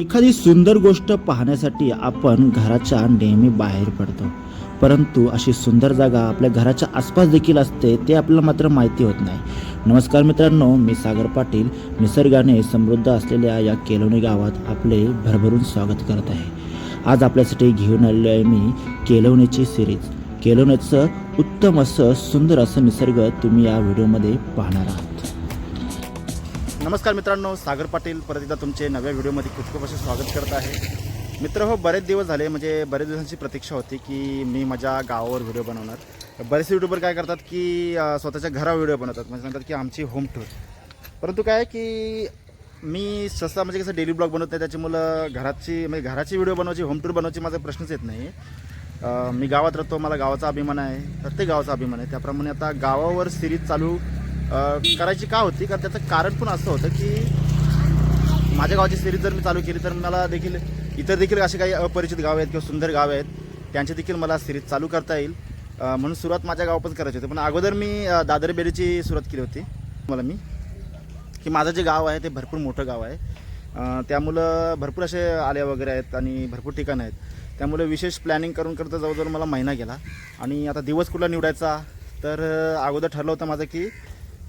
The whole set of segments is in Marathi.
एखादी सुंदर गोष्ट पाहण्यासाठी आपण घराच्या नेहमी बाहेर पडतो. परंतु अशी सुंदर जागा आपल्या घराच्या आसपास देखील असते ते आपल्याला मात्र माहिती होत नाही. नमस्कार मित्रांनो मी सागर पाटील निसर्गाने समृद्ध असलेल्या या केलोनी गावात आपले भरभरून स्वागत करत आहे. आज आपल्यासाठी घेऊन आलेलो आहे मी केलवणीची सिरीज केलवणीचं उत्तम असं सुंदर असं निसर्ग तुम्ही या व्हिडिओमध्ये पाहणार आहात. नमस्कार मित्रांनो सागर पाटील परत एकदा तुमचे नव्या व्हिडिओमध्ये खूप खूप असे स्वागत करत आहे. मित्र हो बरेच दिवस झाले म्हणजे बरेच दिवसांची प्रतीक्षा होती की मी माझ्या गावावर व्हिडिओ बनवणार. बरेचसे युट्यूबर काय करतात की स्वतःच्या घरावर व्हिडिओ बनवतात. म्हणजे सांगतात की आमची होम टूर परंतु काय आहे की मी सहसा म्हणजे कसं डेली ब्लॉग बनवत नाही त्याच्यामुळं घराची म्हणजे घराची व्हिडिओ बनवायची होम टूर बनवायची माझा प्रश्नच येत नाही. मी गावात राहतो मला गावाचा अभिमान आहे. प्रत्येक गावाचा अभिमान आहे. त्याप्रमाणे आता गावावर सिरीज चालू करायची का होती? कारण त्याचं कारण पण असं होतं की माझ्या गावाची सिरीज जर मी चालू केली तर मला देखील इतर देखील असे काही अपरिचित गाव आहेत किंवा सुंदर गाव आहेत त्यांचे देखील मला सिरीज चालू करता येईल. म्हणून सुरुवात माझ्या गावापासून करायची होती. पण अगोदर मी दादर दादरबेरीची सुरुवात केली होती. मला मी. की माझं जे गाव आहे ते भरपूर मोठं गाव आहे. त्यामुळं भरपूर असे आल्या वगैरे आहेत आणि भरपूर ठिकाणं आहेत. त्यामुळे विशेष प्लॅनिंग करून करता जवळजवळ मला महिना गेला. आणि आता दिवस कुठला निवडायचा? तर अगोदर ठरलं होतं माझं की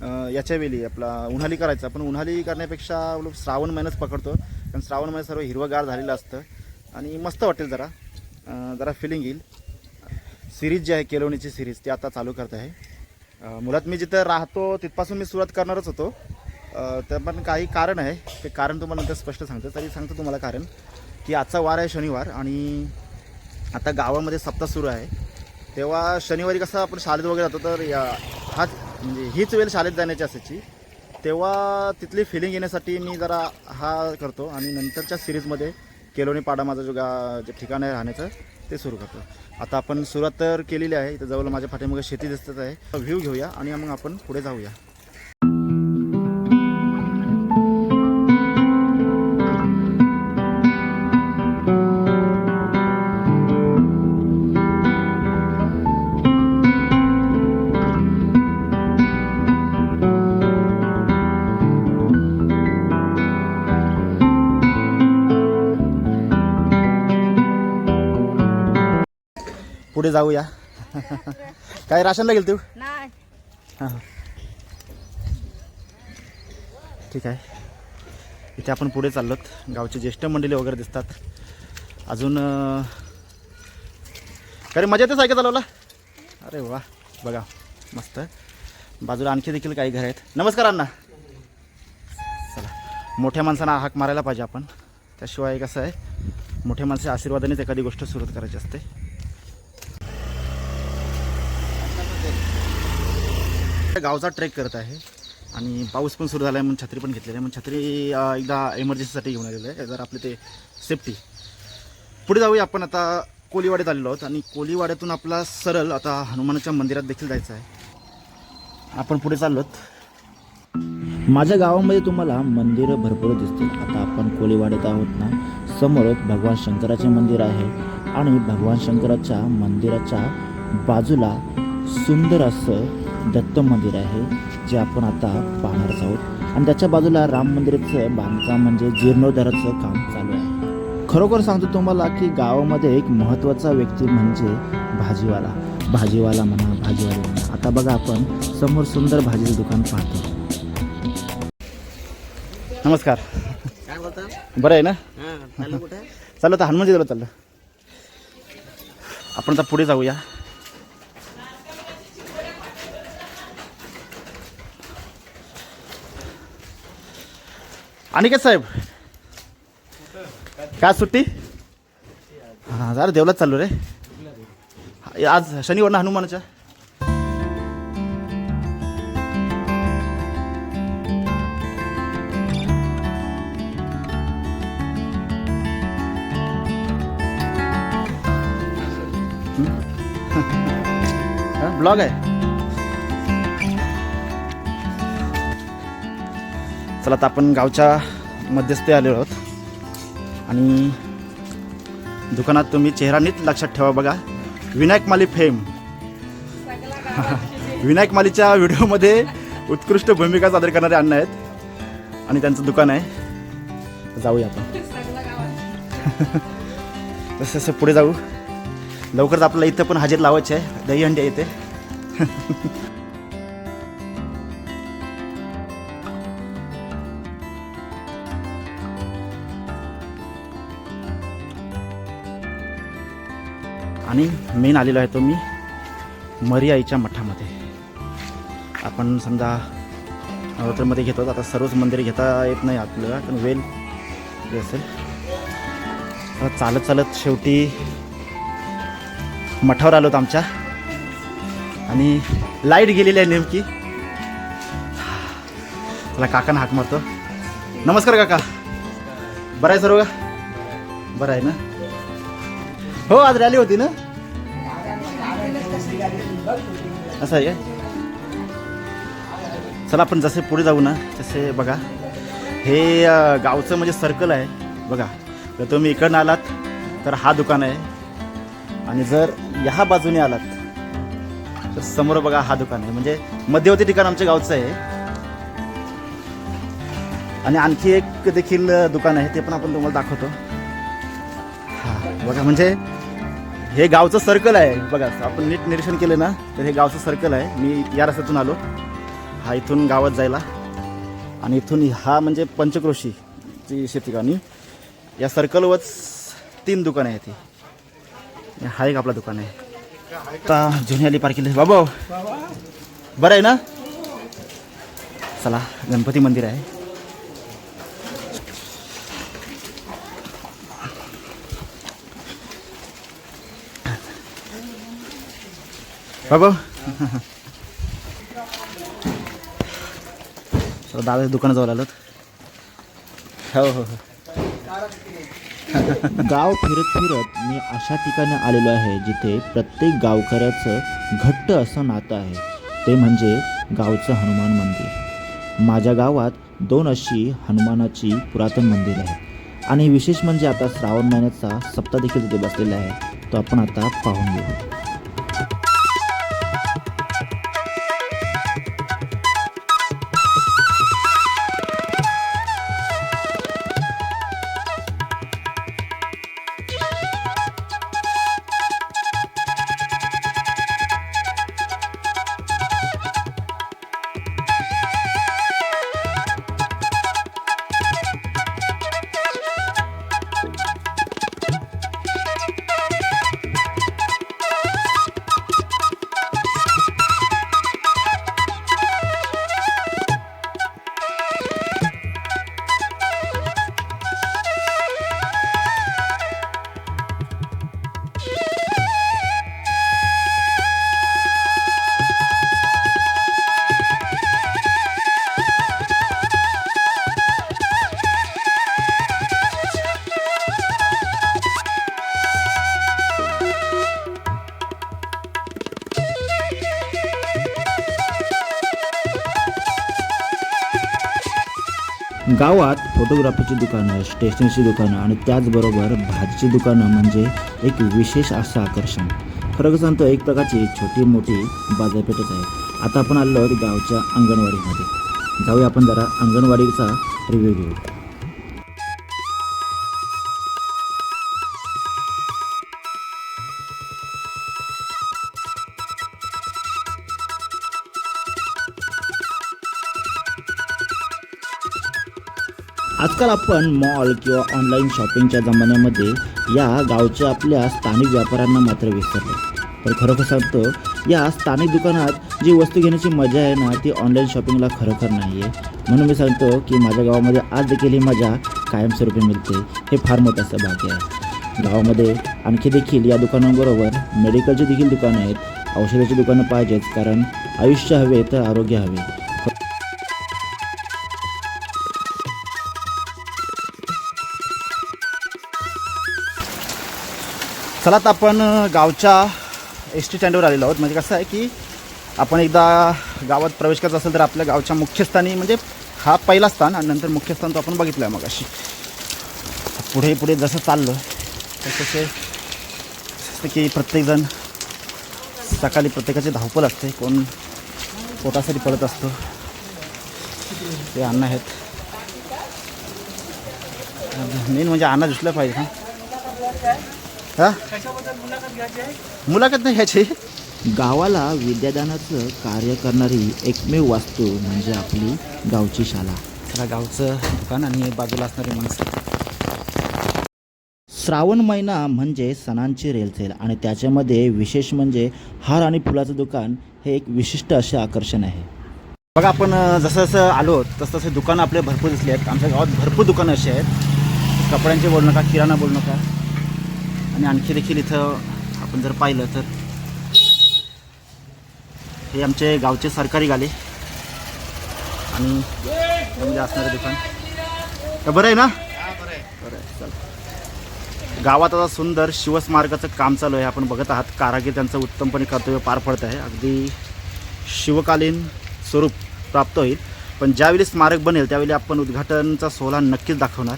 याच्या वेळी आपला उन्हाळी करायचा. पण उन्हाळी करण्यापेक्षा श्रावण महिन्याच पकडतो. कारण श्रावण महिन्यात सर्व हिरवंगार झालेलं असतं. आणि मस्त वाटेल जरा. जरा फिलिंग येईल. सिरीज जी आहे केलवणीची सिरीज ती आता चालू करत आहे. मुळात मी जिथं राहतो तिथपासून मी सुरुवात करणारच होतो. तर पण काही कारण आहे. ते कारण तुम्हाला नंतर स्पष्ट सांगतो. तरी सांगतो तुम्हाला कारण की आजचा वार आहे शनिवार आणि आता गावामध्ये सप्ताह सुरू आहे. तेव्हा शनिवारी कसं आपण शाळेत वगैरे जातो तर या म्हणजे हीच वेळ शाळेत जाण्याची असायची. तेव्हा तिथली फिलिंग येण्यासाठी मी जरा हा करतो आणि नंतरच्या सिरीजमध्ये केलोनी पाडा माझा जो गा जे ठिकाण आहे राहण्याचं ते सुरू करतो. आता आपण सुरुवात तर केलेली आहे. इथं जवळ माझ्या पाठीमागे शेती दिसतच आहे. व्ह्यू घेऊया आणि मग आपण पुढे जाऊया. पुढे जाऊया. काय राशनला गेल तू? नाही. हां. हां ठीक आहे. इथे आपण पुढे चाललोत. गावचे ज्येष्ठ मंडळी वगैरे दिसतात. अजून अं, काय रे मजा येते सायकल चालवला अरे वा. बघा मस्त. बाजूला आणखी देखील काही घर आहेत. नमस्कार अण्णा. चला. मोठ्या माणसांना हाक मारायला पाहिजे आपण. त्याशिवाय कसं आहे मोठ्या माणसाच्या आशीर्वादानेच एखादी गोष्ट सुरुवात करायची असते. गावचा ट्रेक करत आहे. आणि पाऊस पण सुरू झाला आहे म्हणून छत्री पण घेतलेली आहे. म्हणून छत्री एकदा एमर्जन्सीसाठी घेऊन आलेलं आहे. जर आपले ते सेफ्टी पुढे जाऊया आपण आता कोलीवाड्यात आलेलो आहोत. आणि कोलीवाड्यातून आपला सरळ आता हनुमानाच्या मंदिरात देखील जायचं आहे. आपण पुढे चाललोत माझ्या गावामध्ये तुम्हाला मंदिरं भरपूर दिसतील. आता आपण कोलीवाड्यात आहोत ना. समोरच भगवान शंकराचे मंदिर आहे. आणि भगवान शंकराच्या मंदिराच्या बाजूला सुंदर असं दत्त मंदिर आहे जे आपण आता पाहणार आहोत. आणि त्याच्या बाजूला राम मंदिराचं बांधकाम म्हणजे जीर्णोद्धाराचं काम चालू आहे. खरोखर सांगतो तुम्हाला की गावामध्ये एक महत्त्वाचा व्यक्ती म्हणजे भाजीवाला. भाजीवाला म्हणा भाजीवाला म्हणा. आता बघा आपण समोर सुंदर भाजीचं दुकान पाहतो. नमस्कार. बरं आहे ना? चाललं तर हनुमान जिल्ह्याला चाललं. आपण आता पुढे जाऊया. आणि साहेब. काय सुट्टी? हां जरा देवलाच चाललो रे. आज शनिवार ना हनुमानाच्या? ब्लॉग आहे. चला आता आपण गावच्या मध्यस्थी आलेलो आहोत. आणि दुकानात तुम्ही चेहरा नीट लक्षात ठेवा बघा. विनायक माली फेम विनायक मालीच्या व्हिडिओमध्ये उत्कृष्ट भूमिका सादर करणारे अण्णा आहेत. आणि त्यांचं दुकान आहे. जाऊया आपण. तसं तसं पुढे जाऊ. लवकरच आपल्याला इथं पण हजेर लावायची आहे. दहीहंडी इथे. आणि मेन आलेलो आहे तो मी मरियाईच्या मठामध्ये. आपण समजा नवरात्रमध्ये घेतो आता सर्वच मंदिरे घेता येत नाही आपल्याला पण वेल असेल. चालत चालत शेवटी मठावर आलो होतो आमच्या. आणि लाइट गेलेली आहे नेमकी. चला काकांना हाक मारतो. नमस्कार काका. बरं आहे सर्व का? बरं आहे ना? हो आज रॅली होती ना? असं आहे चला आपण जसे पुढे जाऊ ना तसे बघा. हे गावचं म्हणजे सर्कल आहे. बघा जर तुम्ही इकडनं आलात तर हा दुकान आहे. आणि जर ह्या बाजूने आलात तर समोर बघा हा दुकान आहे. म्हणजे मध्यवर्ती ठिकाण आमच्या गावचं आहे. आणि आणखी एक देखील दुकान आहे ते पण आपण तुम्हाला दाखवतो. हा बघा म्हणजे हे गावचं सर्कल आहे. बघा आपण नीट निरीक्षण केलं ना तर हे गावचं सर्कल आहे. मी या रस्त्यातून आलो. हा इथून गावात जायला. आणि इथून हा म्हणजे पंचक्रोशीची शेती आणि या सर्कलवरच तीन दुकानं आहेत ती हा एक आपला दुकान आहे. आता जुनी आली पार्किंग बाबा बरं आहे ना? चला गणपती मंदिर आहे. बाबा. दादा दुकानाजवळ आलोत हो हो हो. गाव फिरत फिरत मी अशा ठिकाणी आलेलो आहे जिथे प्रत्येक गावकऱ्याचं घट्ट असं नातं आहे. ते म्हणजे गावचं हनुमान मंदिर. माझ्या गावात दोन अशी हनुमानाची पुरातन मंदिर आहेत. आणि विशेष म्हणजे आता श्रावण महिन्याचा सप्ताह देखील तिथे बसलेला आहे. तो आपण आता पाहून घेऊ. गावात फोटोग्राफीची दुकानं स्टेशनरीची दुकानं आणि त्याचबरोबर भाजीची दुकानं म्हणजे एक विशेष असं आकर्षण. खरं सांगतो एक प्रकारची छोटी मोठी बाजारपेठच आहे. आता आपण आलो आहोत गावच्या अंगणवाडीमध्ये. जाऊया आपण जरा अंगणवाडीचा रिव्ह्यू घेऊ. आजकाल आपण मॉल किंवा ऑनलाईन शॉपिंगच्या जमान्यामध्ये या गावच्या आपल्या स्थानिक व्यापाऱ्यांना मात्र विसरलो. पण खरोखर सांगतो या स्थानिक दुकानात जी वस्तू घेण्याची मजा आहे ना ती ऑनलाईन शॉपिंगला खरोखर नाही आहे म्हणून मी सांगतो की माझ्या गावामध्ये आज देखील ही मजा कायमस्वरूपी मिळते. हे फार मोठं असं भाग्य आहे. गावामध्ये आणखी देखील या दुकानांबरोबर मेडिकलची देखील दुकानं आहेत. औषधाची दुकानं पाहिजेत कारण आयुष्य हवे तर आरोग्य हवे. चला आता आपण गावच्या एस टी स्टँडवर आलेलो आहोत. म्हणजे कसं आहे की आपण एकदा गावात प्रवेश करत असेल तर आपल्या गावच्या मुख्यस्थानी म्हणजे हा पहिला स्थान आणि नंतर मुख्यस्थान तो आपण बघितलं आहे मग अशी पुढे पुढे जसं चाललं तसं ते की प्रत्येकजण सकाळी प्रत्येकाची धावपळ असते. कोण पोटासाठी पडत असतो. ते अन्न आहेत. मेन म्हणजे अन्न दिसलं पाहिजे हां. हा? मुलाखत नाही घ्यायची गावाला विद्यादानाचं कार्य करणारी एकमेव वास्तू म्हणजे आपली गावची शाळा. त्याला गावचं दुकान आणि बाजूला असणारी माणसं. श्रावण महिना म्हणजे सणांची रेलचेल आणि त्याच्यामध्ये विशेष म्हणजे हार आणि फुलाचं दुकान हे एक विशिष्ट असे आकर्षण आहे. बघा आपण जसं जसं आलो तसं तसे दुकानं आपले भरपूर दिसली आहेत. आमच्या गावात भरपूर दुकानं अशी आहेत. कपड्यांचे बोलू नका किराणा बोलू नका. आणि आणखी देखील इथं आपण जर पाहिलं तर हे आमचे गावचे सरकारी गाले आणि म्हणजे असणारे दुकान. तर बरं आहे ना? बरं आहे चला. गावात आता सुंदर शिवस्मारकाचं काम चालू आहे. आपण बघत आहात कारागीर त्यांचं उत्तमपणे कर्तव्य पार पडत आहे. अगदी शिवकालीन स्वरूप प्राप्त होईल. पण ज्यावेळी स्मारक बनेल त्यावेळी आपण उद्घाटनचा सोहळा नक्कीच दाखवणार.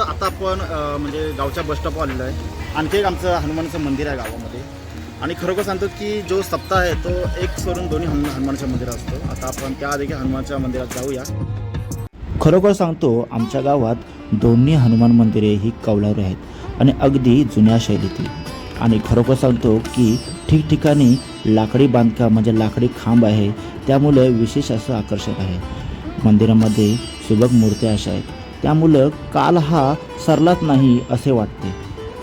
आता आपण म्हणजे गावच्या बस आलेलो आहे. आणखी एक आमचं हनुमानाचं मंदिर आहे गावामध्ये. आणि खरोखर सांगतो की जो सप्ताह आहे तो एक सोडून दोन्ही हनु हनुमानाच्या मंदिरात असतो. आता आपण त्या देखील हनुमानाच्या मंदिरात जाऊया. खरोखर सांगतो आमच्या गावात दोन्ही हनुमान मंदिरे ही कौलारू आहेत आणि अगदी जुन्या शैलीतील. आणि खरोखर सांगतो की ठिकठिकाणी लाकडी बांधकाम म्हणजे लाकडी खांब आहे त्यामुळे विशेष असं आकर्षक आहे. मंदिरामध्ये सुबक मूर्त्या अशा आहेत. त्यामुळं काल हा सरलाच नाही असे वाटते.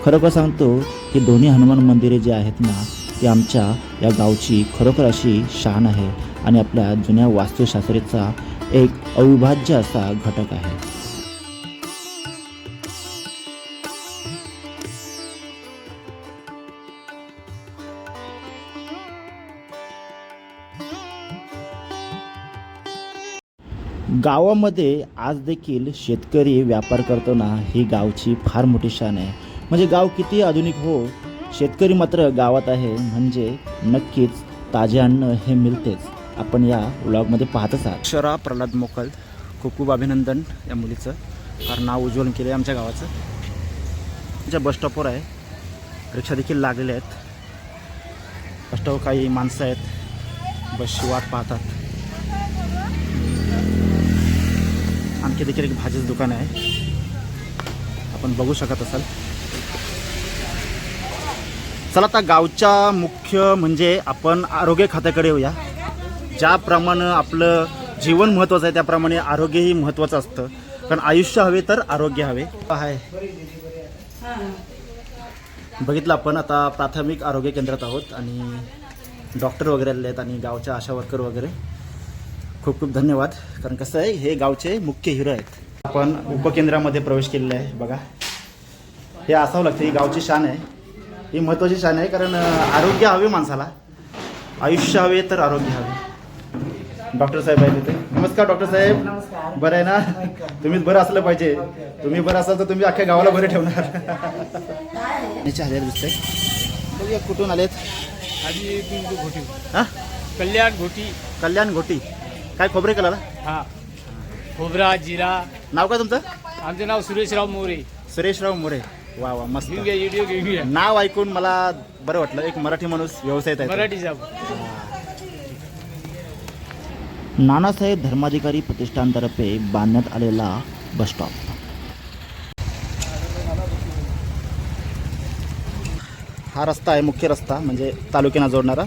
खरोखर सांगतो की दोन्ही हनुमान मंदिरे जी आहेत ना ती आमच्या या गावची खरोखर अशी शान आहे आणि आपल्या जुन्या वास्तुशास्त्रीचा एक अविभाज्य असा घटक आहे. गावामध्ये आज देखील शेतकरी व्यापार करताना ही गावची फार मोठी शान आहे. म्हणजे गाव किती आधुनिक हो शेतकरी मात्र गावात आहे. म्हणजे नक्कीच ताजे अन्न हे मिळतेच. आपण या व्लॉगमध्ये पाहतच आहात. अक्षरा प्रल्हाद मोकल खूप खूप अभिनंदन या मुलीचं. फार नाव उज्ज्वलन केलं आहे आमच्या गावाचं. आमच्या बस स्टॉपवर आहे. रिक्षा देखील लागलेल्या आहेत. बस स्टॉपवर काही माणसं आहेत. बसची वाट पाहतात. आणखी देखील एक भाजीचं दुकान आहे. आपण बघू शकत असाल. चला आता गावच्या मुख्य म्हणजे आपण आरोग्य खात्याकडे येऊया. ज्याप्रमाणे आपलं जीवन महत्त्वाचं आहे त्याप्रमाणे आरोग्यही महत्त्वाचं असतं. कारण आयुष्य हवे तर आरोग्य हवे. आहे. बघितलं आपण आता प्राथमिक आरोग्य केंद्रात आहोत आणि डॉक्टर वगैरे आले आहेत आणि गावच्या आशा वर्कर वगैरे. खूप खूप धन्यवाद. कारण कसं आहे हे गावचे मुख्य हिरो आहेत. आपण उपकेंद्रामध्ये प्रवेश केलेला आहे बघा. हे असावं लागतं ही गावची शान आहे. ही महत्त्वाची शान आहे कारण आरोग्य हवे माणसाला. आयुष्य हवे तर आरोग्य हवे. डॉक्टर साहेब आहेत तिथे नमस्कार डॉक्टर साहेब. बरं आहे ना? तुम्ही बरं असलं पाहिजे. तुम्ही बरं असाल तर तुम्ही अख्ख्या गावाला बरे ठेवणार. याचे हजार दिसतंय. बघूया कुठून आलेत. आधी हा? कल्याण घोटी कल्याण घोटी काय खोबरे कलाला हा. खोबरा जिरा. नाव काय तुमचं? आमचं नाव सुरेशराव मोरे. सुरेशराव मोरे. वा वा मस्त. घेऊन घ्या व्हिडिओ घेऊन घ्या. नाव ऐकून मला बरं वाटलं. एक मराठी माणूस व्यवसायात आहे मराठीचा नानासाहेब धर्माधिकारी प्रतिष्ठानतर्फे बांधण्यात आलेला बसस्टॉप हा रस्ता आहे मुख्य रस्ता म्हणजे तालुक्यांना जोडणारा.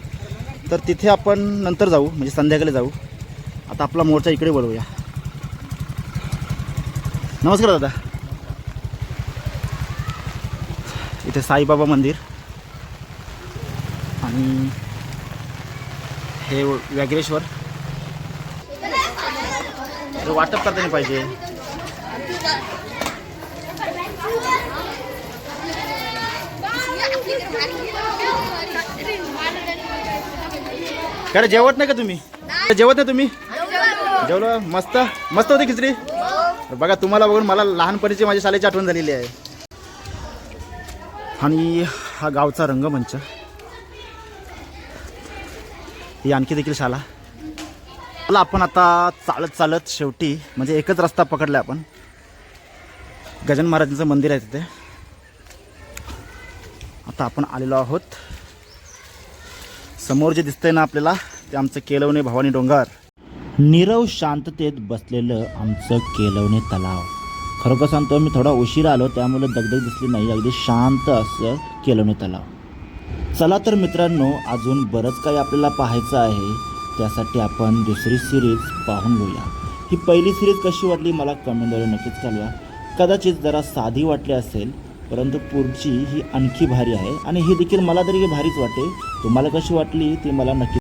तर तिथे आपण नंतर जाऊ म्हणजे संध्याकाळी जाऊ. आता आपला मोर्चा इकडे वळवूया. नमस्कार दादा. इथे साईबाबा मंदिर. आणि हे व्याघ्रेश्वर. वाटप करता नाही पाहिजे. काय जेवत नाही का तुम्ही? जेवत नाही तुम्ही? जेवलं? मस्त? मस्त होती खिचडी? बघा तुम्हाला बघून मला लहानपणीची माझ्या शाळेची आठवण झालेली आहे. आणि हा गावचा रंगमंच. ही आणखी देखील शाला मला आपण आता चालत चालत शेवटी म्हणजे एकच रस्ता पकडला आपण. गजान महाराजांचं मंदिर आहे तिथे. आता आपण आलेलो आहोत. समोर जे दिसतंय ना आपल्याला ते आमचं केलवणे भवानी डोंगर. नीरव शांततेत बसलेलं आमचं केलवणे तलाव. खरोखर सांगतो मी थोडा उशीर आलो त्यामुळे दगदग दिसली नाही. अगदी शांत असं केलवणे तलाव. चला तर मित्रांनो अजून बरंच काही आपल्याला पाहायचं आहे. त्यासाठी आपण दुसरी सिरीज पाहून घेऊया. ही पहिली सिरीज कशी वाटली मला कमेंटद्वारे नक्कीच कळवा. कदाचित जरा साधी वाटली असेल परंतु पुढची ही आणखी भारी आहे. आणि ही देखील मला तरी भारीच वाटते. तुम्हाला कशी वाटली ती मला नक्की